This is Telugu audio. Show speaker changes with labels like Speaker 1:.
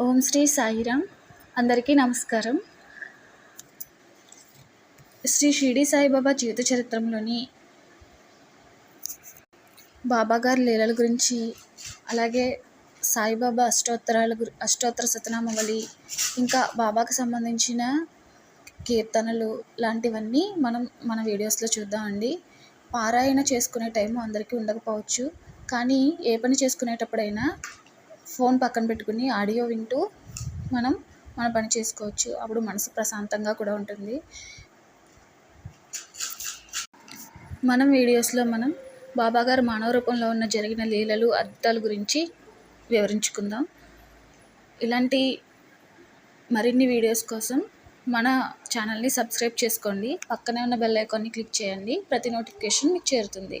Speaker 1: ఓం శ్రీ సాయిరామ్ అందరికీ నమస్కారం. శ్రీ షిరిడి సాయిబాబా జీవిత చరిత్రంలోని బాబా గారి లీలల గురించి అలాగే సాయిబాబా అష్టోత్తరాల గురి అష్టోత్తర సతనామవళి ఇంకా బాబాకు సంబంధించిన కీర్తనలు లాంటివన్నీ మనం మన వీడియోస్లో చూద్దామండి. పారాయణ చేసుకునే టైం అందరికీ ఉండకపోవచ్చు. కానీ ఏ పని చేసుకునేటప్పుడైనా ఫోన్ పక్కన పెట్టుకుని ఆడియో వింటూ మనం మన పని చేసుకోవచ్చు. అప్పుడు మనసు ప్రశాంతంగా కూడా ఉంటుంది. మనం వీడియోస్లో మనం బాబాగారు మానవ రూపంలో ఉన్న జరిగిన లీలలు అద్భుతాల గురించి వివరించుకుందాం. ఇలాంటి మరిన్ని వీడియోస్ కోసం మన ఛానల్ని సబ్స్క్రైబ్ చేసుకోండి. పక్కనే ఉన్న బెల్ ఐకాన్ని క్లిక్ చేయండి. ప్రతి నోటిఫికేషన్ మీకు చేరుతుంది.